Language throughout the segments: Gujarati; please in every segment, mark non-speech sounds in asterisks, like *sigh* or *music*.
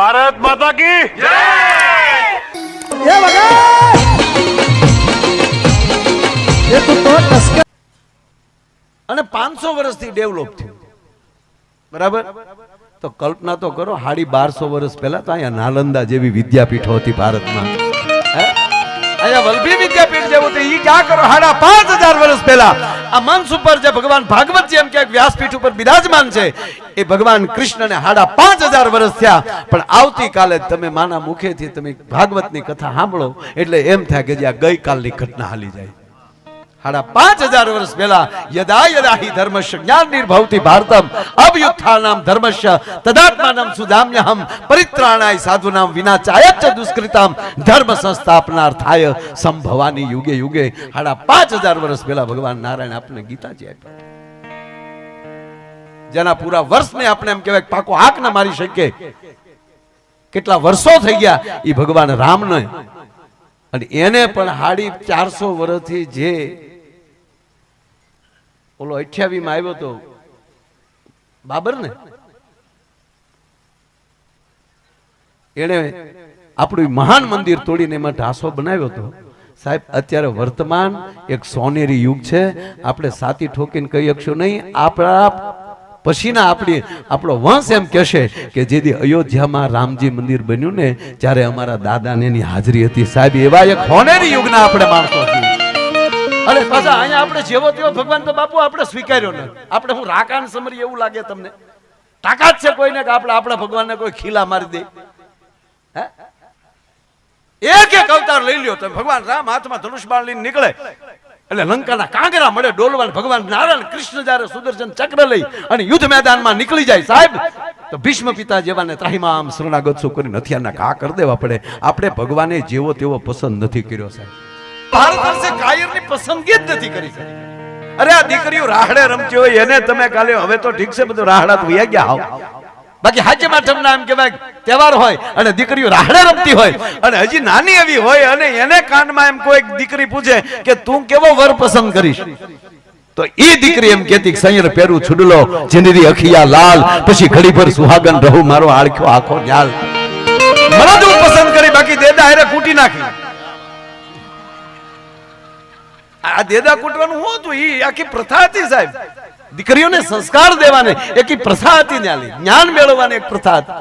ભારત માતા કી તું તો ટસકા અને પાંચસો વર્ષથી ડેવલપ થયું. બરાબર? તો કલ્પના તો કરો, હાડી બારસો વર્ષ પહેલા તો અહીંયા નાલંદા જેવી વિદ્યાપીઠો હતી ભારતમાં? અહીંયા વલભી વિદ્યાપીઠ જેવું હતું. એ ક્યાં કરો? હાડા પાંચ હજાર વર્ષ પહેલા. આ મંચ ઉપર જે ભગવાન ભાગવત જેમ કે વ્યાસપીઠ ઉપર બિરાજમાન છે, એ ભગવાન કૃષ્ણને હાડા પાંચ હજાર વર્ષ થયા. પણ આવતીકાલે તમે માના મુખેથી તમે ભાગવતની કથા સાંભળો, એટલે એમ થાય કે જે આ ગઈકાલની ઘટના હાલી જાય. સાડા પાંચ હજાર વર્ષ પહેલા યદા યદા હિ ધર્મશ જ્ઞાન નિર્ભવતી ભારતમ, અભયુત્થાનામ ધર્મશ તદાત્માનમ સુદામ્યહમ, પરિત્રાણાય સાધુનામ વિનાચાય ચ દુષ્કૃતામ, ધર્મ સંસ્થાપનાર થાય સંભવાની યુગે યુગે. સાડા પાંચ હજાર વર્ષ પહેલા ભગવાન નારાયણ આપને ગીતાજી આપી જેના પૂરા વર્ષને આપણે એમ કહેવાય પાકો હાક ના મારી શકીએ. કેટલા વર્ષો થઈ ગયા એ ભગવાન રામને. અને એને પણ હાડી ચારસો વર્ષથી જે ઓલો અઠ્યાવી માં આવ્યો તો. બાબર ને એને આપણું મહાન મંદિર તોડીને એમાં ઢાસો બનાવ્યો હતો. સાહેબ, અત્યારે વર્તમાન એક સોનેરી યુગ છે. આપણે સાતી ઠોકીને કહી શકશું નહીં. આપણા પછીના આપણી, આપણો વંશ એમ કહેશે કે જેથી અયોધ્યામાં રામજી મંદિર બન્યું ને ત્યારે અમારા દાદાને એની હાજરી હતી. સાહેબ, એવા એક સોનેરી યુગના આપણે માણસો છીએ. અરે પાછા અહીંયા આપણે જેવો તેવો ભગવાન તો બાપુ આપણે સ્વીકાર્યો ને આપણે હું રાકાન સમરી એવું લાગે તમને? તાકાત છે કોઈને કે આપણે આપણા ભગવાનને કોઈ ખીલા મારી દે? એક એક અવતાર લઈ લ્યો તમે. ભગવાન રામ હાથમાં ધનુષ બાણ લઈને નીકળે. એટલે લંકાના કાંગરા મળે ડોલવાન ભગવાન નારાયણ કૃષ્ણ જયારે સુદર્શન ચક્ર લઈ અને યુદ્ધ મેદાનમાં નીકળી જાય સાહેબ, તો ભીષ્મ પિતા જેવાને ત્રાહીમામ શરણાગત શું કરીને હથિયારના ઘા કરી દેવા પડે. આપણે ભગવાને જેવો તેવો પસંદ નથી કર્યો સાહેબ. ભારત વર્ષે કાયરની પસંદગી જ નથી કરી. અરે આ દીકરીઓ રાહડે રમતી હોય, એને તમે કાલે હવે તો ઠીક છે, બધું રાહડા તો ગયા હાવ બાકી હાજમ આઠમના એમ કહેવાય, તહેવાર હોય અને દીકરીઓ રાહડે રમતી હોય અને હજી નાની એવી હોય અને એને કાનમાં એમ કોઈ દીકરી પૂછે કે તું કેવો વર પસંદ કરીશ? તો એ દીકરી એમ કેતી સંયર પેરું છુડલો જિંદગી અખિયા લાલ, પછી ઘડી પર સુહાગન રહું, મારો આળખ્યો આખો જાલ મને પસંદ કરી, બાકી દેદા હારે કૂટી નાખી. આ દેદા કૂટવાનું હું હતું? એ આખી પ્રથા હતી સાહેબ. દીકરીઓને સંસ્કાર દેવાને એક પ્રથા હતી ન્યાલી જ્ઞાન મેળવવાની એક પ્રથા હતી.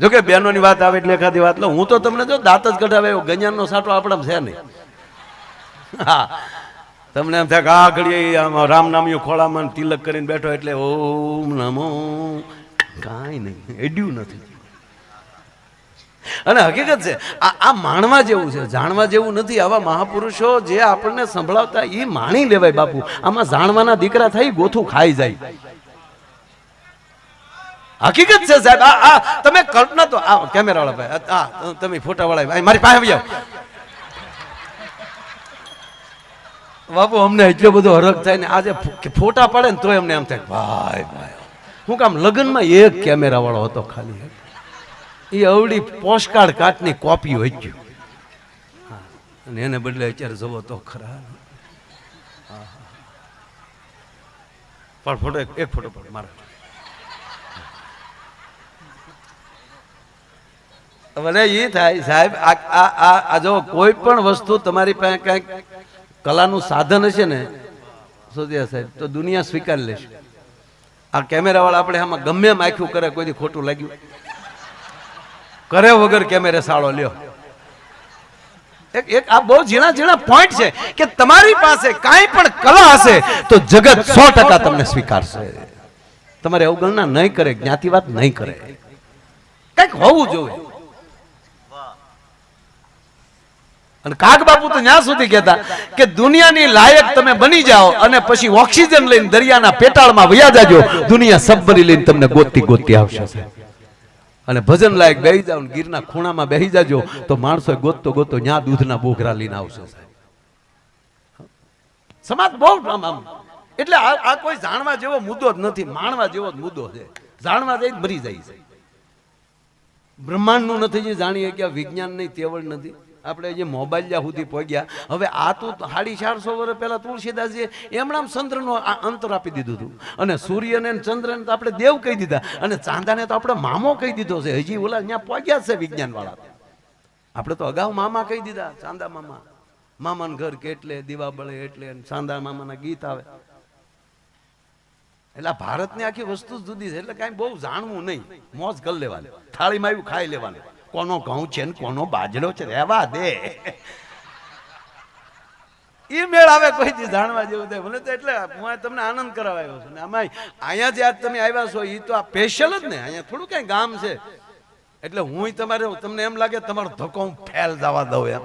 જોકે બહેનોની વાત આવે એટલે એખાદી વાત. લઉં હું તો તમને જો દાંત જ કઢાવે એવો ગંજાનનો સાટો આપણા છે નહીં. હા. તમને એમ થાય કે આ ઘડીએ આમ રામ નામિયું ખોળામાં તિલક કરીને બેઠો એટલે ઓમ નમો. કાંઈ નહીં. એડ્યું નથી. અને હકીકત છે, આ માણવા જેવું છે, જાણવા જેવું નથી. આવા મહાપુરુષો જે આપણને સંભળાવતા એ માણી લેવાય બાપુ. આમાં જાણવાના દીકરા થઈ ગોથું ખાઈ જાય. હકીકત છે સાહેબ, આ આ તમે કલ્પના તો આ કેમેરા વાળા ભાઈ, આ તમે ફોટા વાળા ભાઈ મારી પાસે આવી બાપુ, અમને એટલો બધો હરખ થાય ને, આજે ફોટા પડે ને તોય અમને એમ થાય ભાઈ ભાઈ. હું કામ લગ્નમાં એક કેમેરા વાળો હતો ખાલી. એ અવળી પોસ્ટકાર્ડ કાટની કોપી હોય ગયું. અને એને બદલે અત્યારે જવો તો ખરા. પણ ફોટો એક ફોટો પડે, મારા મને એ થાય, સાહેબ, આ જો કોઈ પણ વસ્તુ તમારી પાસે કંઈક કલાનું સાધન હશે ને, સોદિયા સાહેબ, તો દુનિયા સ્વીકારી લેશે. આ કેમેરાવાળા આપણે આમાં ગમે આખ્યું કરે કોઈ દી ખોટું લાગ્યું. કરે વગર કેમેરે સાળો લ્યો. એક આ બહુ ઝીણા ઝીણા પોઈન્ટ છે કે તમારી પાસે કાંઈ પણ કલા હશે તો જગત સો ટકા તમને સ્વીકારશે. તમારે અવગણના નહીં કરે જ્ઞાતિવાદ નહીં કરે. કંઈક હોવું જોઈએ. અને કાગ બાપુ તો ત્યાં સુધી કહેતા કે દુનિયાની લાયક તમે બની જાઓ અને પછી ઓક્સિજન લઈને દરિયાના પેટાળમાં વયા જાજો. દુનિયા સબમરી લઈને તમને ગોતતી ગોતતી આવશે. અને ભજન લાયક બેહી જાવ ગીરના ખૂણામાં બેહી જાજો, તો માણસો ગોતતો ગોતતો ન્યા દૂધના બોઘરા લઈને આવશે સમાજ બહુ એટલે આ કોઈ જાણવા જેવો મુદ્દો જ નથી, માણવા જેવો જ મુદ્દો છે. જાણવા જઈ મરી જાય છે. બ્રહ્માંડનું નથી જે જાણીએ કે વિજ્ઞાન નહીં તેવડ નથી. આપણે જે મોબાઈલ સુધી પહોંચ્યા હવે આ તો સાડી ચારસો વર્ષ પહેલાં તુલસીદાસજીએ એમણામ ચંદ્રનો આ અંતર આપી દીધું હતું. અને સૂર્યને ચંદ્રને તો આપણે દેવ કહી દીધા. અને ચાંદાને તો આપણે મામો કહી દીધો છે. હજી ઓલા ત્યાં પહોંચ્યા છે વિજ્ઞાનવાળા. આપણે તો અગાઉ મામા કહી દીધા, ચાંદા મામા, મામાનું ઘર કેટલે, દીવા બળે એટલે ચાંદા મામાના ગીત આવે. એટલે ભારતની આખી વસ્તુ જુદી છે. એટલે કાંઈ બહુ જાણવું નહીં. મોજ કરી લેવાની. થાળીમાં આવ્યું ખાઈ લેવાનું. કોનો ઘઉં છે ને કોનો બાજરો છે, રહેવા દે. એ મેળ આવે કોઈ જાણવા જેવું થાય. મને તો એટલે હું તમને આનંદ કરાવ આવ્યો છું. ને આમાં અહીંયા જે આજ તમે આવ્યા છો એ તો આ સ્પેશિયલ જ ને. અહીંયા થોડું કઈ ગામ છે. એટલે હું તમારે, તમને એમ લાગે તમારો ધક્કો હું ફેલ જવા દઉં એમ.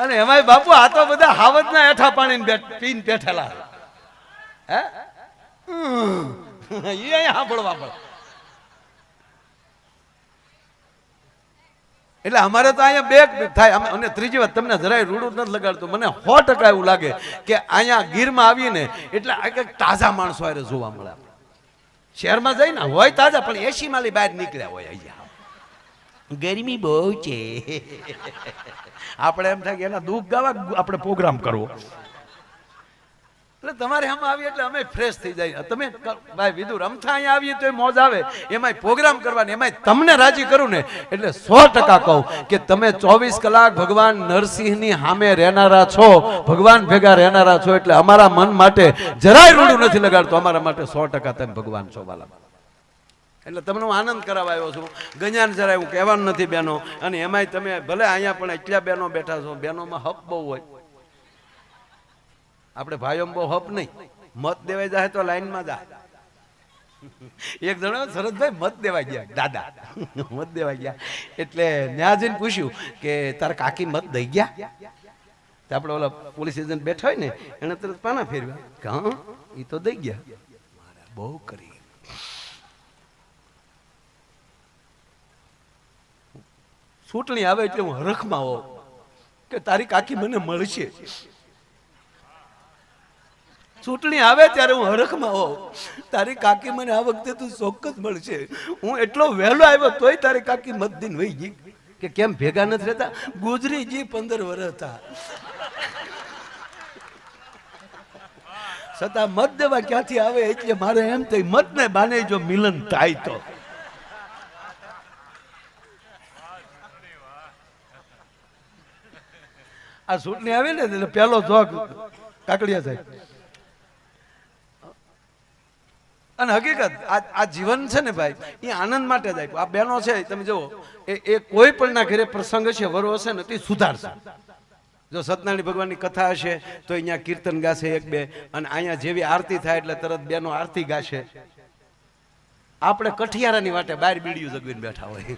અને એમાંય બાપુ, આ તો બધા હાવજના હેઠા પાણી પીને બેઠેલા હે. *laughs* એટલે અમારે તો અહીંયા બે થાય. અને ત્રીજી વાત, તમને જરાય રૂડું નથી લગાડતું. મને સો ટકા એવું લાગે કે અહીંયા ગીરમાં આવીને એટલે કંઈક તાજા માણસો હારે જોવા મળે શહેરમાં શહેરમાં જઈને હોય તાજા, પણ એસી માલી બહાર નીકળ્યા હોય અહીંયા. ગરમી બહુ છે. *laughs* આપણે એમ થાય કે એના દુઃખ ગાવા આપણે પ્રોગ્રામ કરવો. એટલે તમારે આમ આવી એટલે અમે ફ્રેશ થઈ જાય તમે ભાઈ વિદુર, અમથા અહીંયા આવીએ તો મોજ આવે. એમાંય પ્રોગ્રામ કરવાની, એમાંય તમને રાજી કરું ને, એટલે સો ટકા કહું કે તમે ચોવીસ કલાક ભગવાન નરસિંહની સામે રહેનારા છો, ભગવાન ભેગા રહેનારા છો, એટલે અમારા મન માટે જરાય રૂડું નથી લગાડતો. અમારા માટે સો ટકા તમે ભગવાન છો વાલા એટલે તમને હું આનંદ કરાવવા આવ્યો છું. ગજાન જરા એવું કહેવાનું નથી બેનો. અને એમાંય તમે ભલે અહીંયા પણ એટલા બેનો બેઠા છો, બેનોમાં હપ બહુ હોય. આપણે ભાઈઓ બહુ હપ નહીં. મત દેવાઈ જાય તો લાઈનમાં જાય એક જણો શરદભાઈ મત દેવા ગયા. દાદા. મત દેવા ગયા. એટલે ન્યા પૂછ્યું કે તારા કાકી મત દઈ ગયા? આપણે ઓલા પોલીસ એજન્ટ બેઠા હોય ને, એને તરત પાના ફેરવ્યા. કે હા એ તો દઈ ગયા. બહુ કરી. ચૂંટણી આવે એટલે હું હરખમાં હોઉં કે તારી કાકી મને મળશે. ચૂંટણી આવે ત્યારે હું હરખમાં હોઉં. તારી કાકી મને આ વખતે તું ચોક્કસ મળશે. હું એટલો વહેલો આવ્યો તોય તારી કાકી મત દિન વહી ગઈ. કે કેમ ભેગા નથી રહેતા? ગુજરીજી પંદર વર્ષ હતા. છતાં મત દેવા ક્યાંથી આવે એટલે મારે એમ થઈ મત ને બાને જો મિલન થાય તો. આ ચૂંટણી આવે ને એટલે પહેલો જોગ કાકડિયા થાય અને હકીકત, આ જીવન છે ને ભાઈ, એ આનંદ માટે જ આપ્યું. આ બહેનો છે, તમે જુઓ, એ એ કોઈ પણ ના ઘરે પ્રસંગ હશે, વરો હશે ને, તે સુધારશે. જો સત્યનારાયણ ભગવાનની કથા હશે, તો અહીંયા કીર્તન ગાશે એક બે, અને અહીંયા જેવી આરતી થાય એટલે તરત બેનો આરતી ગાશે. આપણે કઠિયારાની વાટે બહાર બીડીયું જગવીને બેઠા હોય.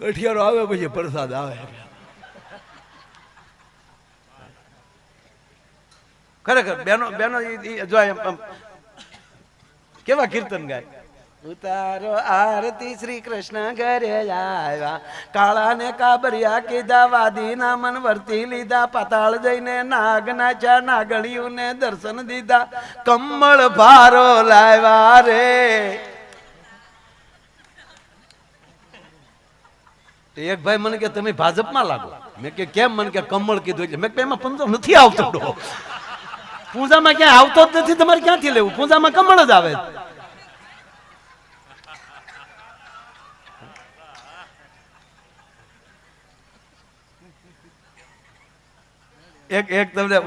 કઠિયારો આવે પછી પ્રસાદ આવે. ખરેખર, બેનો બેનો જો કેવા કીર્તન ગાય? ઉતારો આરતી શ્રી કૃષ્ણ ઘરે આવ્યા. કાળા ને કાબરિયા કીધા વાદી ના મન વર્તી લીધા. પાતાળ જઈને નાગ નાચ્યા નાગણિયું ને દર્શન દીધા. કમળ ભારો લાવ્યા રે. એક ભાઈ મને કે, તમે ભાજપમાં લાગો. મેં કે, કેમ? મને કે કમળ કીધું. એટલે મેં એમાં પંદર નથી આવતો. પૂજામાં ક્યાં આવતો જ નથી, તમારે ક્યાંથી લેવું? પૂજામાં કમળ જ આવે. એક એક તમને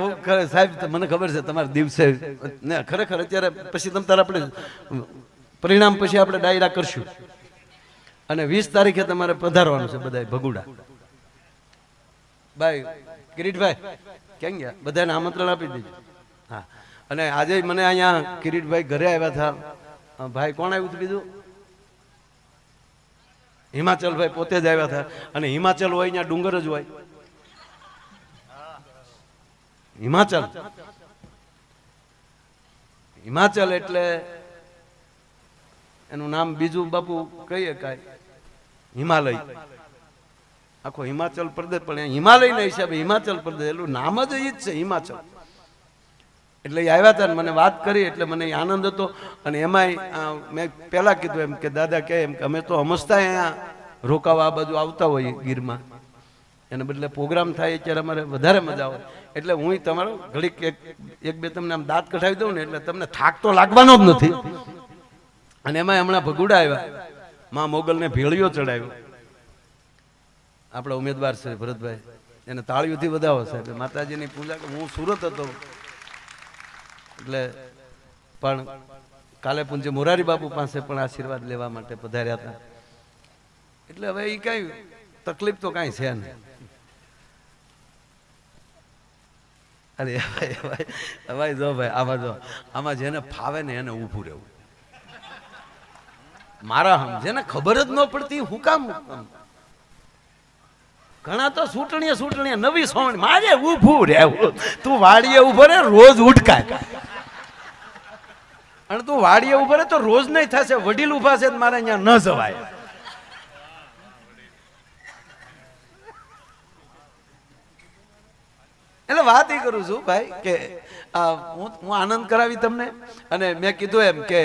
સાહેબ, મને ખબર છે તમારે દિવસે, ને ખરેખર અત્યારે પછી તમ તારે આપણે પરિણામ પછી આપણે ડાયરા કરશું. અને વીસ તારીખે તમારે પધારવાનું છે બધા ભગુડા. ભાઈ કિરીટભાઈ કેમ ગયા? બધાને આમંત્રણ આપી હા અને આજે મને અહીંયા કિરીટભાઈ ઘરે આવ્યા હતા. ભાઈ કોણ આવ્યું બીજું હિમાચલભાઈ પોતે જ આવ્યા હતા. અને હિમાચલ હોય ત્યાં ડુંગર જ હોય. હિમાચલ. હિમાચલ એટલે એનું નામ બીજું બાપુ કહીએ કાંઈ? હિમાલય. આખો હિમાચલ પ્રદેશ, પણ હિમાલયના હિસાબે હિમાચલ પ્રદેશ એટલું નામ જ એ જ છે હિમાચલ. એટલે એ આવ્યા હતા ને મને વાત કરી, એટલે મને આનંદ હતો. અને એમાંય મેં પહેલાં કીધું એમ કે, દાદા, કહે એમ કે, અમે તો હમસતા અહીંયા રોકાવા આ બાજુ આવતા હોઈએ ગીરમાં. એને બદલે પ્રોગ્રામ થાય ત્યારે અમારે વધારે મજા આવે. એટલે હું તમારો ઘડીક એક એક બે તમને આમ દાંત કઢાવી દઉં ને, એટલે તમને થાક તો લાગવાનો જ નથી. અને એમાં હમણાં ભગુડા આવ્યા. માં મોગલને ભેળિયો ચડાવ્યો. આપણા ઉમેદવાર છે ભરતભાઈ. એને તાળીઓથી વધાવો સાહેબ માતાજીની પૂજા કે હું સુરત હતો. એટલે પણ કાલે પૂંજે મોરારી બાપુ પાસે પણ આશીર્વાદ લેવા માટે પધાર્યા હતા. એટલે હવે એ કઈ તકલીફ તો કાંઈ છે નહીં. અરે ભાઈ ભાઈ જો ભાઈ, આમાં જો, આમાં જેને ફાવે ને એને ઊભું રહેવું. મારા હમ, જેને ખબર જ ન પડતી હું કામ? ઘણા તો સૂટણીએ સૂટણીએ નવી સોણ, મારે ઊભું રહેવું. તું વાડીએ ઊભો રે, રોજ ઉઠકાય અને તું વાડીએ ઊભો રહે તો રોજ નહીં થશે. વડીલ ઊભા છે મારે અહીંયા ન જવાય. એટલે વાત એ કરું છું ભાઈ કે હું હું આનંદ કરાવી તમને અને મેં કીધું એમ કે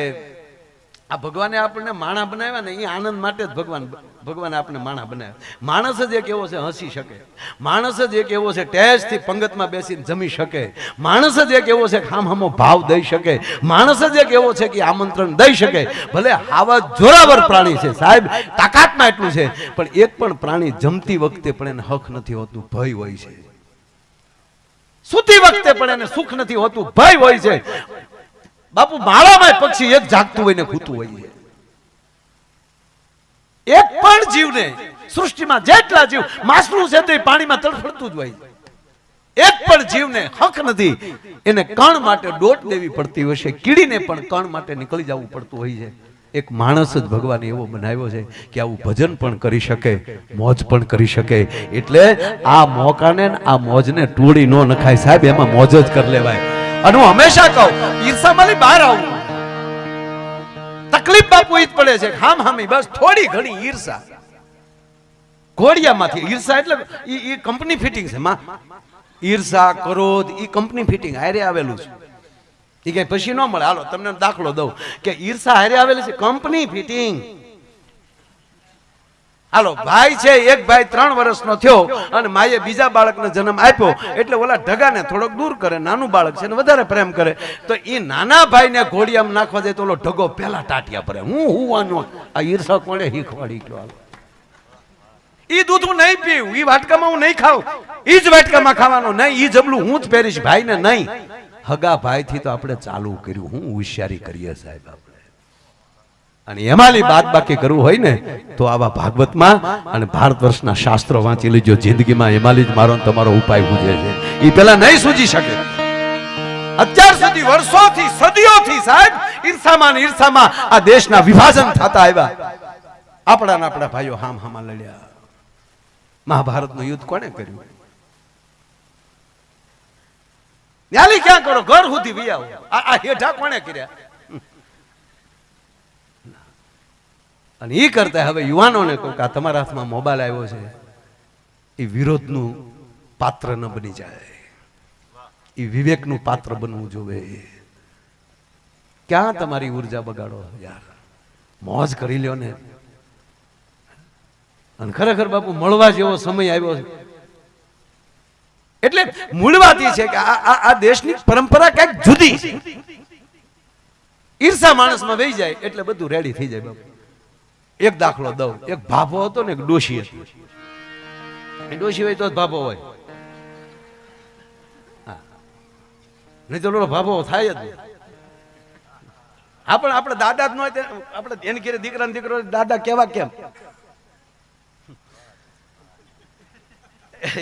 આ ભગવાને આપણને માણા બનાવ્યા ને એ આનંદ માટે જ ભગવાન ભગવાને આપણે માણા બનાવ્યા માણસ જ એક એવો છે, હસી શકે. માણસ જ એક એવો છે ટેસ્ટથી પંગતમાં બેસીને જમી શકે. માણસ જ એક એવો છે કે હામ ભાવ દઈ શકે. માણસ જ એક એવો છે કે આમંત્રણ દઈ શકે. ભલે આવા જોરાવર પ્રાણી છે, સાહેબ, તાકાતમાં એટલું છે, પણ એક પણ પ્રાણી જમતી વખતે પણ એને હક નથી હોતું, ભય હોય છે. સૂતી વખતે પણ એને સુખ નથી હોતું, ભય હોય છે. બાપુ માળામાં પક્ષી એક જાગતું હોય ને ખૂતું હોય છે. એક પણ જીવને સૃષ્ટિમાં જેટલા જીવ, માછલું છે તે પાણીમાં તડફડતું જ હોય. એક પણ જીવને હક નથી. એને કણ માટે ડોટ દેવી પડતી હોય છે. કીડીને પણ કણ માટે નીકળી જવું પડતું હોય છે. એક માણસ જ ભગવાન એવો બનાવ્યો છે કે આવું ભજન પણ કરી શકે, મોજ પણ કરી શકે. એટલે આ મોકાને આ મોજને ટોળી ન નખાય. સાહેબ, એમાં મોજ જ કરી લેવાય. અને હું હંમેશા કહું ઈર્ષામાંથી બહાર આવું. તકલીફ બાપુ ઈ પડે છે. હામ હામી, બસ થોડી ઘણી ઈર્ષા. ઘોડિયામાંથી ઈર્ષા એટલે ઈ ઈ કંપની ફિટિંગ છે, માં. ઈર્ષા, ક્રોધ, ઈ કંપની ફિટિંગ હારે આવેલું છે. ઈ કઈ પછી ન મળે. હાલો, તમને દાખલો દઉં કે ઈર્ષા હારે આવેલી છે. કંપની ફિટિંગ હાલો ભાઈ છે એક ભાઈ ત્રણ વર્ષનો થયો અને માએ બીજા બાળકને જન્મ આપ્યો એટલે ઓલા ઢગાને થોડોક દૂર કરે નાનું બાળક છે ને વધારે પ્રેમ કરે. તો એ નાના ભાઈને ઘોડિયામાં નાખવા જાય તો ઓલો ઢગો પહેલા ટાટિયા પડે હું હુવાનો આ ઈર્ષા કોણે શીખવાડી ગયો? ઈ દૂધ હું નહીં પીવું ઈ વાટકામાં હું નહીં ખાઉં. ઈ જ વાટકામાં ખાવાનું. નહીં ઈ જમલું હું જ પહેરીશ ભાઈને નહીં. હગા ભાઈથી તો આપણે ચાલુ કર્યું. હું હોશિયારી કરીએ સાહેબ આપણે. અને એમાંની બાદ બાકી કરવું હોય ને, તો આવા ભાગવતમાં અને ભારત વર્ષના શાસ્ત્રો વાંચી લેજો, જિંદગીમાં એમાંલી જ મારો તમારો ઉપાય પૂજે છે. એ પેલા નહીં સૂજી શકે. અત્યાર સુધી વર્ષોથી, સદીઓથી સાહેબ, ઈર્ષામાં ઈર્ષામાં આ દેશના વિભાજન થતા આવ્યા. આપણા આપણા ભાઈઓ હામ હામા લડ્યા. મહાભારતનું યુદ્ધ કોણે કર્યું? ન્યાલી ક્યાં કરો? ઘર સુધી વિયા આ હેઠા કોણે કર્યા? અને એ કરતા હવે યુવાનોને કહું કે તમારા હાથમાં મોબાઈલ આવ્યો છે, એ વિરોધનું પાત્ર ન બની જાય. એ વિવેકનું પાત્ર બનવું જોવે. ક્યાં તમારી ઊર્જા બગાડો યાર? મોજ કરી લ્યો ને. અને ખરેખર બાપુ, મળવા જેવો સમય આવ્યો છે. એટલે મૂળવાતી છે કે આ, આ- દેશની પરંપરા કંઈક જુદી ઈર્ષા માણસમાં વહી જાય, એટલે બધું રેડી થઈ જાય બાપુ. એક દાખલો દઉં. એક ભાભો હતો ને, એક ડોશી હતી. ડોશી હોય તો જ ભાભો હોય. નહીં તો ભાભો થાય જ. હા, પણ આપણે દાદા જ ન હોય આપણે એની ઘેરે દીકરા દીકરો દાદા કેવા કેમ?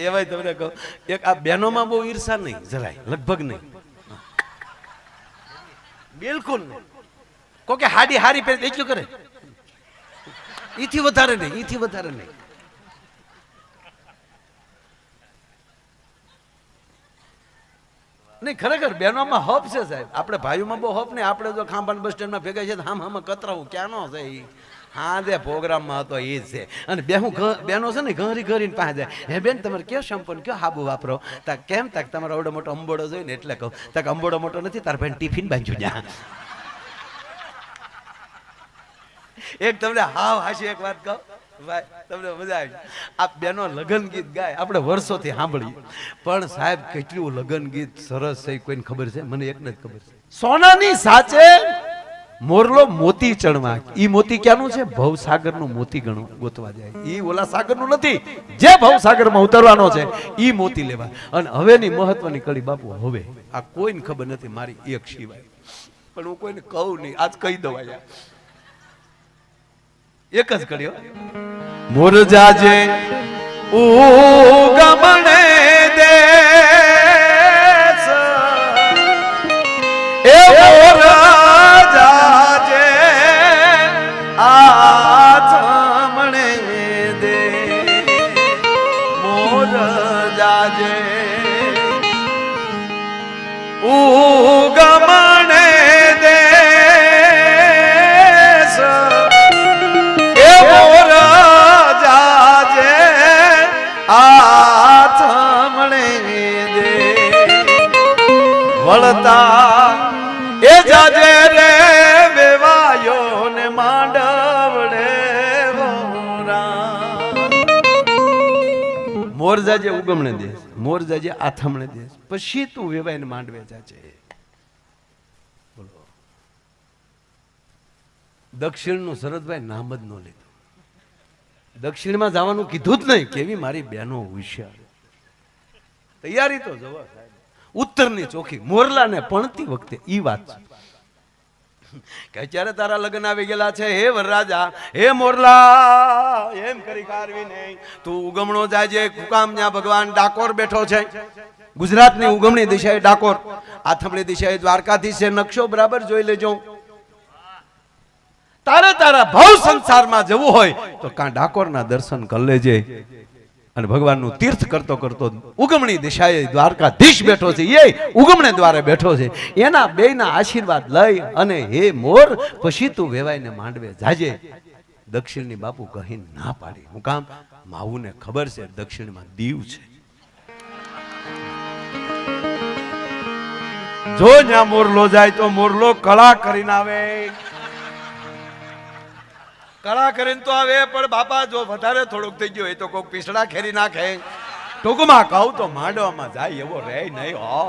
એવાય તમને કહું, એક આ બહેનોમાં બહુ ઈર્ષા નહીં, જરાય, લગભગ નહીં. બિલકુલ નહીં. કોકે હાડી હારી પહેરી, એટલું કરે? ઈથી વધારે નહીં, ઈથી વધારે નહીં. નહીં, ખરેખર બહેનોમાં હપ છે સાહેબ. આપણે ભાઈઓમાં બહુ હપ નહીં. આપણે જો ખાંભાન બસ સ્ટેન્ડમાં ભેગા છે હામ હામાં કતરાવું. ક્યાં નો છે એ હા જે પ્રોગ્રામમાં હતો એ છે. અને બે હું બેનો છે ને, ઘરી ઘરીને પાસે જાય. હે બેન, તમારે કયો શેમ્પુ કયો હાબુ વાપરો? તા કેમ? તાક તમારો અવડો મોટો અંબોડો જોઈને એટલે કહું. તાક અંબોડો મોટો નથી, તાર ભાઈ ટિફિન બાંધ્યું જા એક તમને હાવ હાશી એક વાત કહું? ભાઈ, તમને મજા આવી આ બેનો લગન ગીત ગાય, આપણે વર્ષોથી સાંભળીએ. પણ સાહેબ, કેટલું લગન ગીત સરસ છે, કોઈને ખબર છે? મને એક જ ખબર છે. સોનાની સાચે મોરલો મોતી ચણવા. ઈ મોતી ક્યાંનું છે? ભવસાગરનું મોતી ગણું, ગોતવા જાય. ઈ ઓલા સાગરનું નથી. જે ભવસાગરમાં ઉતરવાનો છે, ઈ મોતી લેવા. અને હવેની મહત્વની કડી બાપુ હવે. આ કોઈને ખબર નથી, મારી એક સિવાય પણ હું કોઈને કહું નહીં. આજ કહી દવા એક જ કર્યો મુરજાજે ઉગમણે દેશ. એ મોર વળતા એ જાજે રે વેવાયો ને માંડવડે મોર ઉગમણે દે, મોર આથમણે દે. પછી તું વેવાય માંડવે જાજે. દક્ષિણનું શરદભાઈ નામ જ ન લીધું. દક્ષિણમાં જવાનું કીધું જ નહીં, કેવી મારી બહેનો હોશિયાર. તૈયારી તો જવા સાહેબ. ઉત્તરની ચોખી, મોરલાને પણતી વખતે ઈ વાત છે. કે અત્યારે તારા લગ્ન આવી ગયેલા છે, હે વરરાજા, હે મોરલા, એમ કરી કારવી નહીં તું ઉગમણો જાજે કુકામ ન્યા ભગવાન ડાકોર બેઠો છે. ગુજરાતની ઉગમણી દિશાએ ડાકોર, આથમણી દિશાએ દ્વારકાધીશ છે, નકશો બરાબર જોઈ લેજો. તારે તારા ભવ સંસારમાં જવું હોય તો કાં ડાકોરના દર્શન કરી લેજે. અને ભગવાનનું તીર્થ કરતો કરતો ઉગમણી દિશાએ દ્વારકાધીશ બેઠો છે. એ ઉગમણે દ્વારે બેઠો છે. એના બેયના આશીર્વાદ લઈ અને હે મોર, પછી તું વેવાઈને માંડવે જાજે. દક્ષિણની બાપુ કહી ના પાડી. હું કામ? માવુને ખબર છે, દક્ષિણમાં દીવ છે. જો જ્યાં મોરલો જાય તો મોરલો કળા કરીને આવે. કળા કરીને તો આવે, પણ બાપા, જો વધારે થોડુંક થઈ ગયું હોય તો કોઈક પીસડા ખેરી નાખે. ટૂંકમાં કહું તો માંડવામાં જાય એવો રહે નહીં, હો.